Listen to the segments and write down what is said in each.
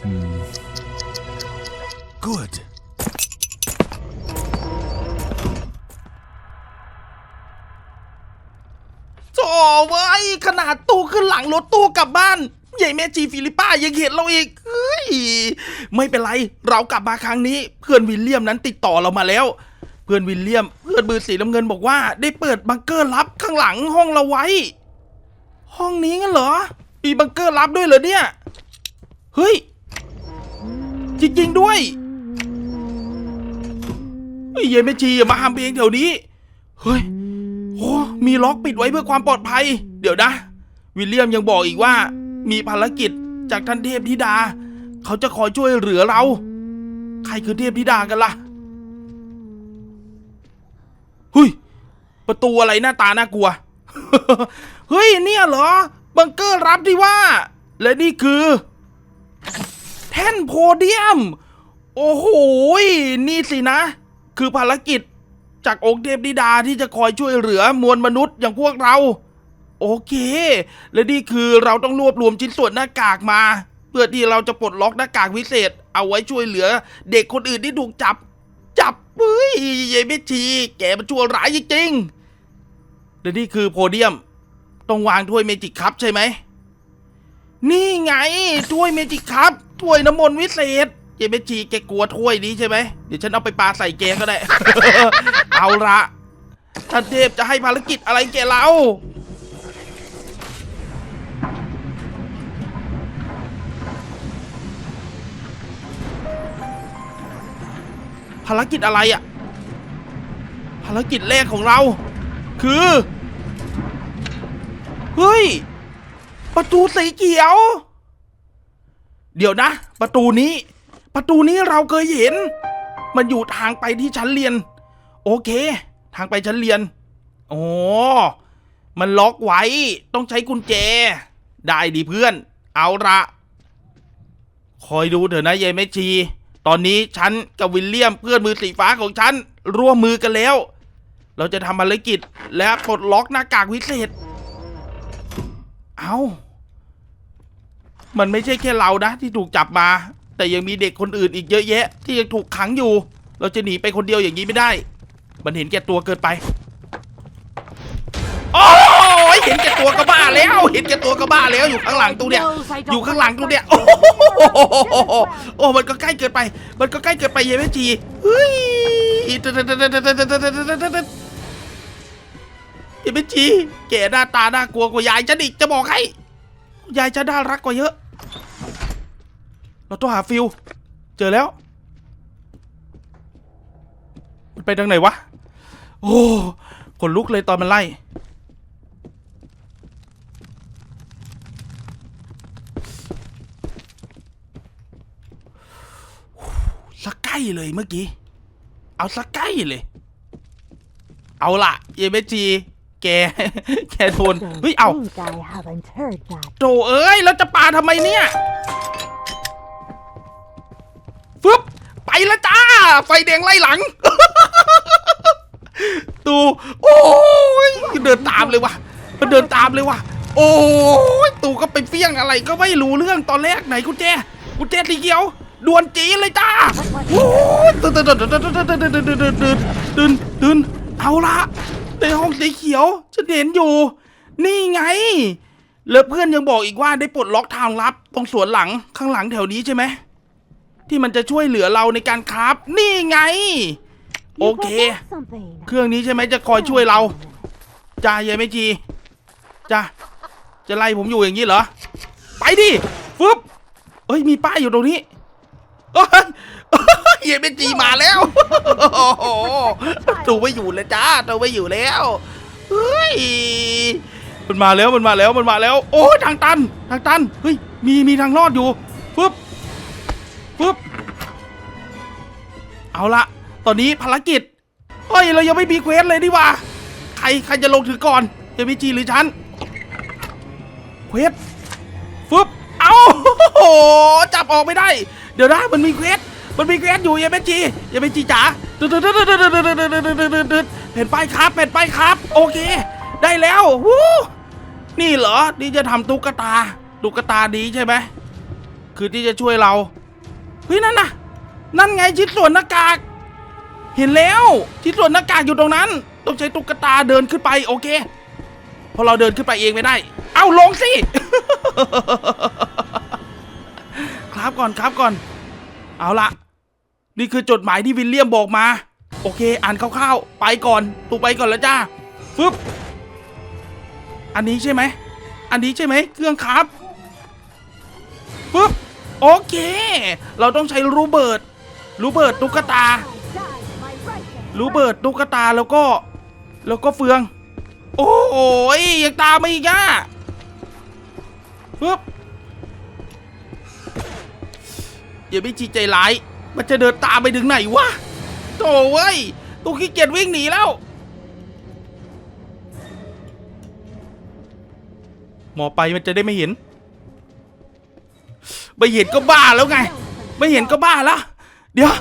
Good. โธ่เว้ยขนาดตู้ขึ้นหลังรถตู้กลับบ้านใหญ่แม่จีฟิลิป้ายังเห็นเราอีกเฮ้ยไม่เป็นไรเรากลับมาครั้งนี้ เพื่อนวิลเลียมนั้นติดต่อเรามาแล้ว เพื่อนวิลเลียม เพื่อนบือสีน้ำเงินบอกว่า ได้เปิดบังเกอร์ลับข้างหลังห้องเราไว้ ห้องนี้งั้นเหรอมีบังเกอร์ลับด้วยเหรอเนี่ยเฮ้ย จริงๆด้วยเฮ้ยเยเมจีอย่ามาห้ามเองแถวนี้ เฮ้ยโอ้มีล็อกปิดไว้เพื่อความปลอดภัย เดี๋ยวนะ วิลเลียมยังบอกอีกว่า มีภารกิจจากท่านเทพธิดา เขาจะคอยช่วยเหลือเรา ใครคือเทพธิดากันล่ะเฮ้ยประตูอะไรหน้าตาน่ากลัว เฮ้ยเนี่ยเหรอ บังเกอร์รับที่ว่า และนี่คือ ท่นโพเดียม โอ้โห นี่สินะ คือภารกิจจากองค์เทพธิดาที่จะคอยช่วยเหลือมวลมนุษย์อย่างพวกเรา โอเค และนี่คือเราต้องรวบรวมชิ้นส่วนหน้ากากมา เพื่อที่เราจะปลดล็อกหน้ากากวิเศษ เอาไว้ช่วยเหลือ เด็กคนอื่นที่ถูกจับ จับเฮ้ยเยเมชีแกมันชั่วร้ายจริงๆและนี่คือโพเดียม ต้องวางถ้วยเมจิกคัพใช่ไหมนี่ไงถ้วยเมจิกคัพ ถ้วยน้ำมนต์วิเศษเจเมจีแกกลัวถ้วยนี้ใช่ไหมเดี๋ยวฉันเอาไปปาใส่แกก็ได้ เอาละท่านเทพจะให้ภารกิจอะไรแกเราภารกิจอะไรอะภารกิจแรกของเรา คือ เฮ้ย ประตูสีเขียว เดี๋ยวนะ ประตูนี้ ประตูนี้เราเคยเห็น มันอยู่ทางไปที่ชั้นเรียน โอเค ทางไปชั้นเรียน โอ้มันล็อกไว้ ต้องใช้กุญแจ ได้ดีเพื่อน เอาละคอยดูเถอะนะเยายแม่ชี ตอนนี้ฉันกับวิลเลียมเพื่อนมือสีฟ้าของฉันร่วมมือกันแล้ว เราจะทำภารกิจและปลดล็อกหน้ากากวิเศษ เอา มันไม่ใช่แค่เรานะที่ถูกจับมา แต่ยังมีเด็กคนอื่นอีกเยอะแยะ ที่ยังถูกขังอยู่ เราจะหนีไปคนเดียวอย่างนี้ไม่ได้ มันเห็นแก่ตัวเกินไปโอ้ยเห็นแก่ตัวก็บ้าแล้ว เห็นแก่ตัวก็บ้าแล้วอยู่ข้างหลังตู้เนี่ย อยู่ข้างหลังตู้เนี่ย โอ้โหโอ้มันก็ใกล้เกินไป มันก็ใกล้เกินไปเยเมจีเฮ้ยเยเมจีแกหน้าตาน่ากลัวกว่ายายฉันอีกจะบอกให้ยายจะน่ารักกว่าเยอะ เราต้องหาฟิลเจอแล้ว มันไปทางไหนวะ โอ้ขนลุกเลยตอนมันไล่ สักใกล้เลยเมื่อกี้ เอาสักใกล้เลย เอาล่ะเยเมจีแก แกโดนเฮ้ย เอา think I haven't heard that. โถเอ้ย แล้วจะปาทำไมเนี่ย ไฟแดงไล่หลังตูโอ้ยเดินตามเลยวะมันเดินตามเลยวะโอ้ยตูก็ไปเฟี้ยงอะไรก็ไม่รู้เรื่องตอนแรกไหนกุญแจกุญแจสีเขียวด่วนจีดเลยจ้าโอ้ยตื่นตื่นตื่นตื่นตื่นตื่นตื่นตื่นตื่นตื่นเอาละในห้องสีเขียวฉันเห็นอยู่ นี่ไงแล้วเพื่อนยังบอกอีกว่าได้ปลดล็อกทางลับตรงสวนหลังข้างหลังแถวนี้ใช่ไหม ที่มันจะช่วยเหลือเราในการคราฟนี่ไง โอ You เค forgot something. เครื่องนี้ใช่ไหมจะคอยช่วยเราจ้ายายไม่จีจ้าจะไล่ผมอยู่อย่างนี้เหรอ ไปดิฟึบเอ้ยมีป้ายอยู่ตรงนี้เอ้ยเยายไม่จีมาแล้วโอ้โหตูไม่อยู่แล้วจ้าตูไม่อยู่แล้วเฮ้ยมันมาแล้วมันมาแล้วมันมาแล้ว โอ้ยทางตัน ทางตันเฮ้ยมีมีทางรอดอยู่ฟึบ เอาละตอนนี้ภารกิจเฮ้ยเรายังไม่มีเควสเลยดีว่า ใครใครจะลงถือก่อนจะมีจีหรือฉันเควสฟึบเอาโอ้โหจับออกไม่ได้ เดี๋ยวนะมันมีเควสมันมีเควสอยู่ยังไม่จียังไม่จีจ๋าตึ๊ดตึ๊ดตึ๊ดตึ๊ดตึ๊ดตึ๊ดตึ๊ดตึ๊ดตึ๊ดดึ๊ดเห็นป้ายครับเห็นป้ายครับ โอเค ได้แล้ววู้นี่เหรอนี่จะทำตุ๊กตาตุ๊กตาดีใช่ไหมคือที่จะช่วยเราเฮ้ยนั่นน่ะ นั่นไงชิ้นส่วนหน้ากาก เห็นแล้วชิ้นส่วนหน้ากากอยู่ตรงนั้น ต้องใช้ตุ๊กตาเดินขึ้นไปโอเคเพราะเราเดินขึ้นไปเองไม่ได้ เอาลงสิ ครับก่อนครับก่อน เอาละนี่คือจดหมายที่วิลเลียมบอกมา โอเค อ่านคร่าวๆ ไปก่อนตูไปก่อนแล้วจ้าฟึบอันนี้ใช่ไหม อันนี้ใช่ไหมเครื่องครับฟึบโอเค เราต้องใช้รูเบิร์ต รูเบิร์ตตุ๊กตารูเบิร์ตตุ๊กตาแล้วก็ แล้วก็เฟือง โอ้ยยังตามไมาอีกอะปึ๊บอย่าไปจีใจร้าย มันจะเดินตามไปถึงไหนวะโถ่เว้ยตัวขี้เกียจวิ่งหนีแล้ว หมอไปมันจะได้ไม่เห็น ไม่เห็นก็บ้าแล้วไง ไม่เห็นก็บ้าแล้ว เดี๋ยว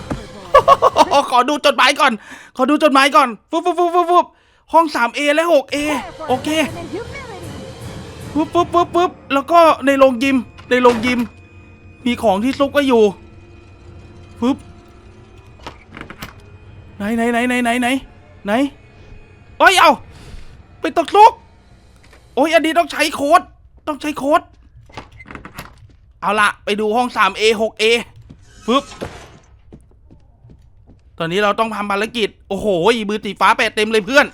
ขอดูจดหมายก่อน ขอดูจดหมายก่อนฟุบฟุบฟุบฟุบฟุบห้อง 3A และ 6A โอเคปุ๊บปุ๊บปุ๊บปุ๊บแล้วก็ในโรงยิม ในโรงยิม มีของที่ซุกไว้อยู่ปุ๊บไหนไหนไหนไหนไหนไหนไหนโอ้ยเอาไปตกซุก โอ้ยอันนี้ต้องใช้โค้ด ต้องใช้โค้ด เอาละไปดูห้อง 3A 6A ปึ๊บ ตอนนี้เราต้องทำภารกิจ โอ้โหมือสีฟ้าแปดเต็มเลยเพื่อน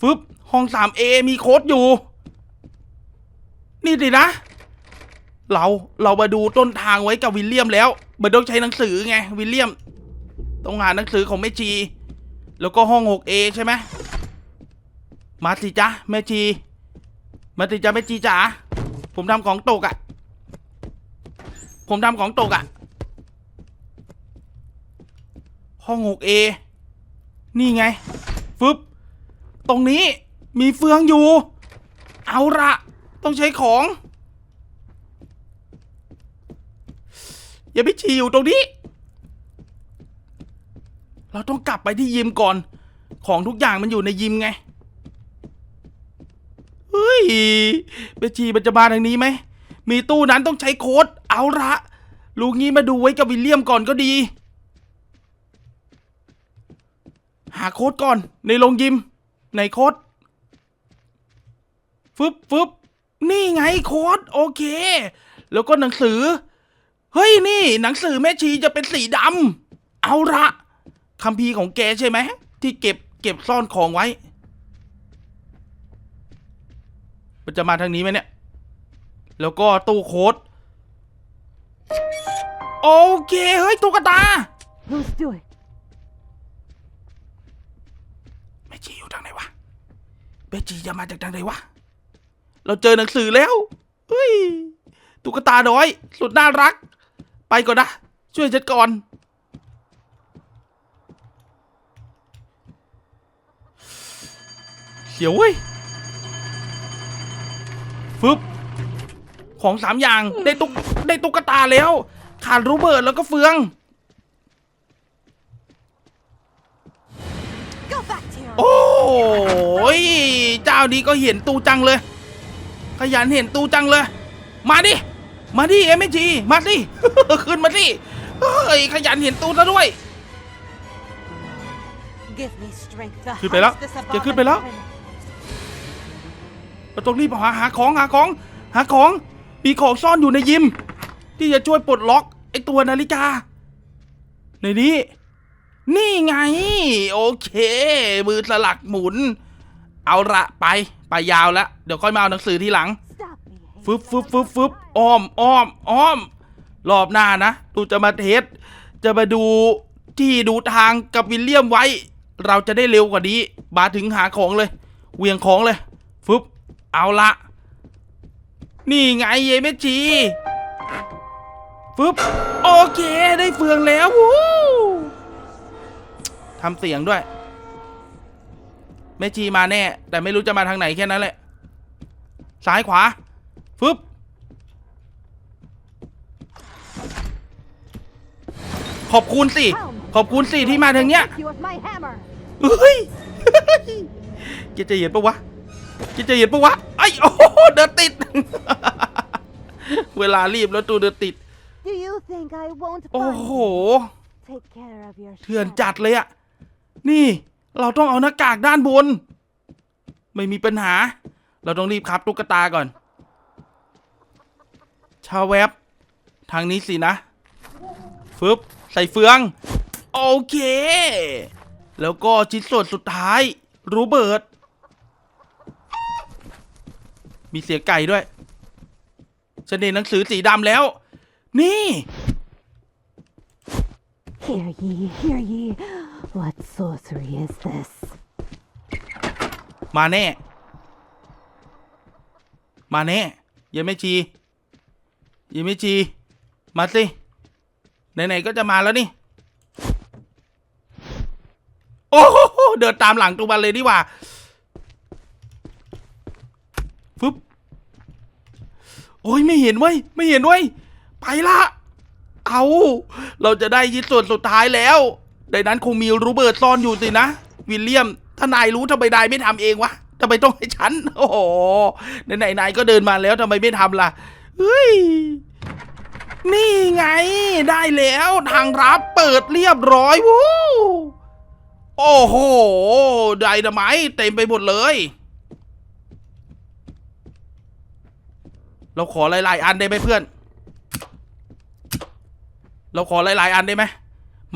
ฟึบ ห้อง 3A มีโค้ดอยู่ นี่ดินะ เราเรามาดูต้นทางไว้กับวิลเลียมแล้วมันต้องใช้หนังสือไง วิลเลียม ต้องหาหนังสือของแม่ชีแล้วก็ห้อง 6A ใช่ไหมมาสิจ๊ะแม่ชีมาสิจ๊ะแม่ชีจ๋าผมทำของตกอะ่ะ ผมทำของตกอะ่ะ ห้อง 6A นี่ไง ฟึบ ตรงนี้มีเฟืองอยู่ เอาละต้องใช้ของ อย่าไปฉี่อยู่ตรงนี้ เราต้องกลับไปที่ยิมก่อน ของทุกอย่างมันอยู่ในยิมไง เฮ้ย ไปฉี่มันจะมาทางนี้ไหม มีตู้นั้นต้องใช้โค้ด เอาละลูกงี้มาดูไว้กับวิลเลียมก่อนก็ดี หาโค้ดก่อน ในโรงยิมในโค้ดฟึบฟึบนี่ไงโค้ดโอเค แล้วก็หนังสือ เฮ้ยนี่หนังสือแม่ชีจะเป็นสีดำเอาละคัมภีร์ของแกใช่ไหมที่เก็บเก็บซ่อนของไว้ มันจะมาทางนี้ไหมเนี่ย แล้วก็ตู้โค้ด โอเค เฮ้ย ตุ๊กตา Who's do it? แม่ชีอยู่ทางไหนวะ แม่ชีจะมาจากทางไหนวะ เราเจอหนังสือแล้วเฮ้ยตุ๊กตาน้อย สุดน่ารัก ไปก่อนนะ ช่วยฉันก่อนเขียวเว้ยฟึบของสามอย่างได้ตุ๊กได้ตุ๊กตาแล้ว ขาดรูเบิร์ตแล้วก็เฟือง Go back to your โอ้ย เจ้านี้ก็เห็นตูจังเลย ขยันเห็นตูจังเลย มาดิ มาดิเอ็มจีมาสิขึ้นมาสิเฮ้ยขยันเห็นตูซะด้วย Give me strength to ขึ้นไปแล้ว hoist this จะขึ้นไปแล้ว abomination. เราต้องรีบหาหาของหาของ หาของมีของซ่อนอยู่ในยิม ที่จะช่วยปลดล็อกไอตัวนาฬิกา ในนี้ นี่ไง โอเค มือสลักหมุน เอาละไป ไปยาวแล้ว เดี๋ยวค่อยมาเอาหนังสือทีหลัง ฟึบฟึบฟึบฟึบอ้อมอ้อมอ้อม รอบหน้านะตูจะมาเทส จะมาดูที่ดูทางกับวิลเลียมไว้ เราจะได้เร็วกว่านี้มาถึงหาของเลย เวียงของเลย ฟึบ เอาละ นี่ไงเยเมจีฟึบ โอเค ได้เฟืองแล้ววู้ ทำเสียงด้วยแม่ชีมาแน่ แต่ไม่รู้จะมาทางไหนแค่นั้นแหละ ซ้ายขวา ฟึบขอบคุณสิ ขอบคุณสิที่มาทางเนี้ย Hit you with my hammer. เฮ้ยแกจะเห็นปะวะแกจะเห็นปะวะ ไอ้โอ้โหเดินติด เวลารีบแล้วตูเดินติด Do you think I won't โอ้ find โห you? Take care of your เถื่อน shadow. จัดเลยอะ นี่ เราต้องเอาหน้ากากด้านบน ไม่มีปัญหา เราต้องรีบครับตุ๊กตาก่อน ชาแวบ ทางนี้สินะ ฟึบ ใส่เฟือง โอเค แล้วก็ชิ้นส่วนสุดท้าย รูเบิร์ต มีเสียงไก่ด้วยฉันเห็นหนังสือสีดำแล้ว นี่ Hear ye, hear ye. What sorcery is this? มาแน่ มาแน่ยังไม่ชียังไม่ชีมาสิ ไหนๆก็จะมาแล้วนี่ โอ้โหเดินตามหลังตัวมันเลยดีกว่าฟึบโอ้ยไม่เห็นเว้ยไม่เห็นเว้ยไปละ เอา เราจะได้ยินส่วนสุดท้ายแล้ว ในนั้นคงมีรูเบิร์ตซ่อนอยู่สินะ วิลเลียม ถ้านายรู้ทำไมนายไม่ทำเองวะทำไมต้องให้ฉัน โอ้โหไหนๆนายก็เดินมาแล้วทำไมไม่ทำล่ะเฮ้ยนี่ไงได้แล้วทางรับเปิดเรียบร้อยวู้โอ้โหไดนาไมเต็มไปหมดเลย เราขอหลาย ๆ อันได้ไหมเพื่อน เราขอหลาย ๆ อันได้ไหม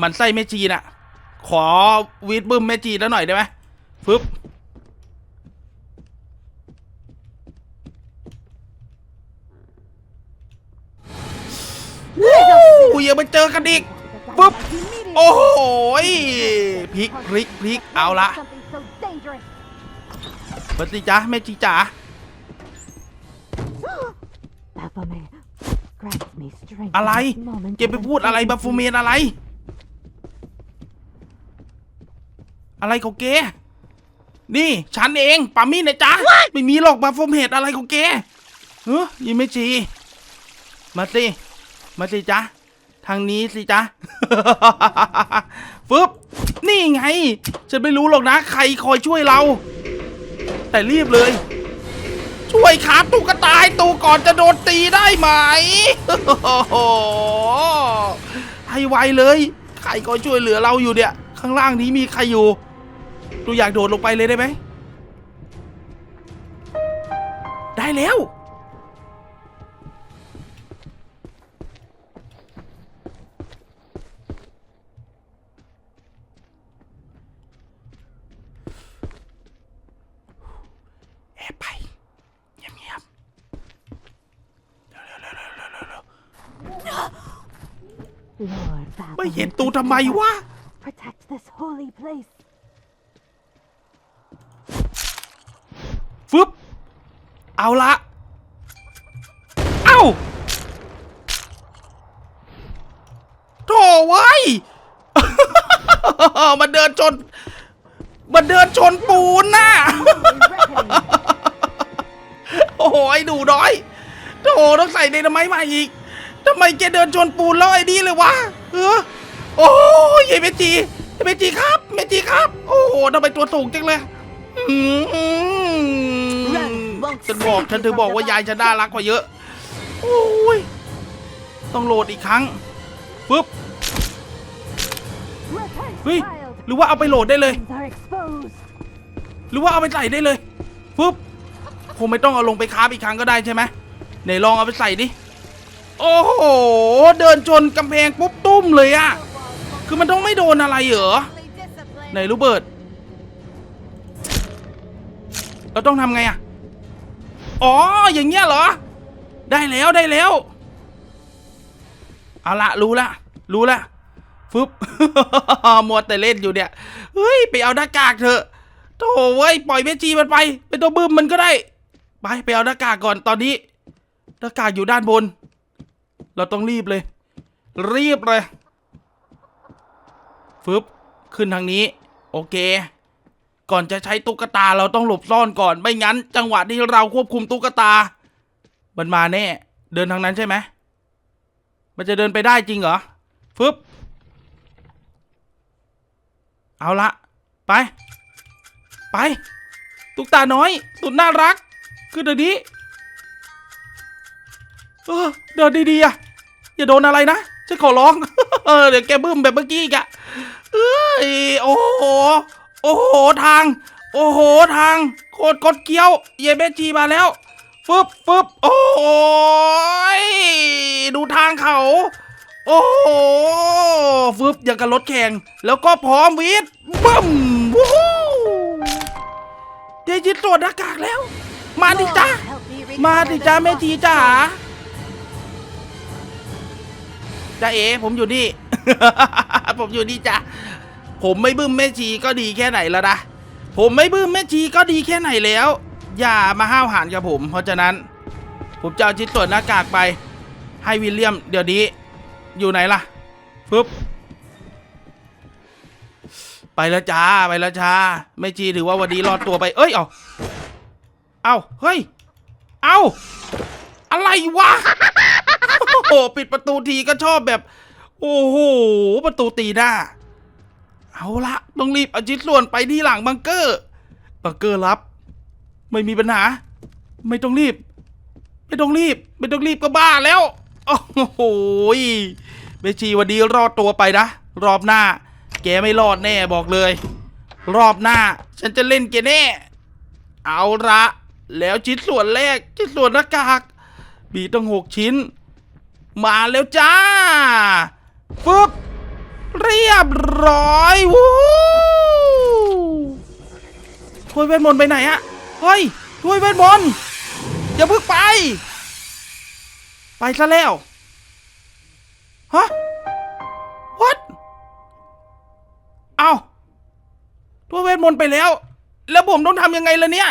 มันไส้แม่จีน่ะ ขอวีดบึ้มแม่จีแล้วหน่อยได้ไหมฟึบวู้ยังมาเจอกันอีกปุ๊บ โอ้โหยพลิกพลิกพลิกเอาละ Something so dangerous. เปิดสิจ๊ะแม่จีจ๋า Baphomet grants me strength. อะไร in this moment เก็บไปพูดอะไรบัฟฟูเมนอะไร อะไรของแกนี่ฉันเองปามี่นะจ๊ะไม่มีหรอกบัฟฟูเมนอะไรของแกเฮ้ยยังไม่จีมาสิมาสิจ๊ะทางนี้สิจ๊ะฟึบนี่ไง ฉันไม่รู้หรอกนะ ใครคอยช่วยเรา แต่รีบเลย ช่วยขาตุ๊กตาให้ตูก่อนจะโดนตีได้ไหมโอ้โหให้ไวเลย ใครก็ช่วยเหลือเราอยู่เนี่ย ข้างล่างนี้มีใครอยู่ ตูอยากโดดลงไปเลยได้ไหม ได้แล้ว แอบไปเงียบๆเร็วๆๆๆๆ Lord ๆไม่เห็น Baphomet, ตูทำไมวะ protect this holy place. ฟึบเอาละ เอ้าโถ่ไว้มันเดินชน มันเดินชนปูนน่ะ โอ้โหไอ้ดูน้อยโถต้องใส่ไดนาไมมาอีกทำไมแกเดินชนปูนแล้วไอ้นี่เลยวะเออโอ้ยเมจีเมจีครับ เมจีครับ โอ้โหทำไมตัวสูงจังเลยอืม ฉันบอกฉันถึงบอกว่ายายจะน่ารักกว่าเยอะ โอ้ย ต้องโหลดอีกครั้งปึ๊บ เฮ้ย หรือว่าเอาไปโหลดได้เลย หรือว่าเอาไปใส่ได้เลยปุ๊บ คงไม่ต้องเอาลงไปคราอีกครั้งก็ได้ใช่ไหมไหนลองเอาไปใส่ดิ โอ้โห เดินชนกำแพงปุ๊บตุ้มเลยอะคือมันต้องไม่โดนอะไรเหรอไหนรูเบิร์ตเราต้องทำไงอะ อ๋อ อย่างเงี้ยเหรอ ได้แล้วได้แล้ว เอาละรู้ละ รู้ละ ฟึบ มัวแต่เล่นอยู่เนี่ย เฮ้ย ไปเอาหน้ากากเถอะโธ่เว้ย ปล่อยเมจีมันไปไปตัวบึ้มมันก็ได้ ไปไปเอาหน้ากากก่อนตอนนี้ หน้ากากอยู่ด้านบน เราต้องรีบเลย รีบเลย ฟึบ ขึ้นทางนี้ โอเค ก่อนจะใช้ตุ๊กตาเราต้องหลบซ่อนก่อน ไม่งั้น จังหวะที่เราควบคุมตุ๊กตา มันมาแน่ เดินทางนั้นใช่ไหม มันจะเดินไปได้จริงเหรอ ฟึบ เอาละ ไป ไป ตุ๊กตาน้อย สุดน่ารักขึ้นเดี๋ยวนี้ เออ เดินดีๆอะอย่าโดนอะไรนะฉันขอร้องเออเดี๋ยวแกบึ้มแบบเมื่อกี้อีกอะเอ้ย โอ้โห โอ้โหทาง โอ้โหทางโคตรกดเกี้ยว เยเบจีมาแล้วฟึบฟึบโอ้ยดูทางเขา โอ้โหฟึบอย่างกับรถแข่ง แล้วก็พร้อมวิทย์บึ้มวู้เดจิตตรวจหน้ากากแล้ว มาดิจ้ามาดิจ้า the แม่ lost จีจ๋าจ้าเอ๋ผมอยู่นี่ ผมอยู่นี่จ้า ผมไม่บึ้มแม่ชีก็ดีแค่ไหนแล้วนะ ผมไม่บึ้มแม่ชีก็ดีแค่ไหนแล้ว อย่ามาห้าวหาญกับผม เพราะฉะนั้น ผมจะเอาชิ้นส่วนหน้ากากไป ให้วิลเลียมเดี๋ยวนี้ อยู่ไหนล่ะปึ๊บไปแล้วจ้าไปแล้วจ้าแม่ชีถือว่าวันนี้รอดตัวไปเอ้ยเอาเอาเฮ้ยเอาอะไรวะโอ้โหปิดประตูทีก็ชอบแบบ โอ้โหประตูตีหน้า เอาละต้องรีบเอาชิ้นส่วนไปที่หลังบังเกอร์บังเกอร์รับ ไม่มีปัญหา ไม่ต้องรีบ ไม่ต้องรีบ ไม่ต้องรีบก็บ้าแล้วโอ้โหเมชีวันนี้รอดตัวไปนะรอบหน้า แกไม่รอดแน่บอกเลย รอบหน้า ฉันจะเล่นแกแน่ เอาละแล้วชิ้นส่วนแรกชิ้นส่วนหน้ากากมีตั้งหกชิ้น มาแล้วจ้าฟึบ เรียบร้อยวู้ถ้วยเวทมนต์ไปไหนอะเฮ้ยถ้วยเวทมนต์อย่าเพิ่งไป ไปซะแล้วฮะ what เอาถ้วยเวทมนต์ไปแล้ว แล้วผมต้องทำยังไงล่ะเนี่ย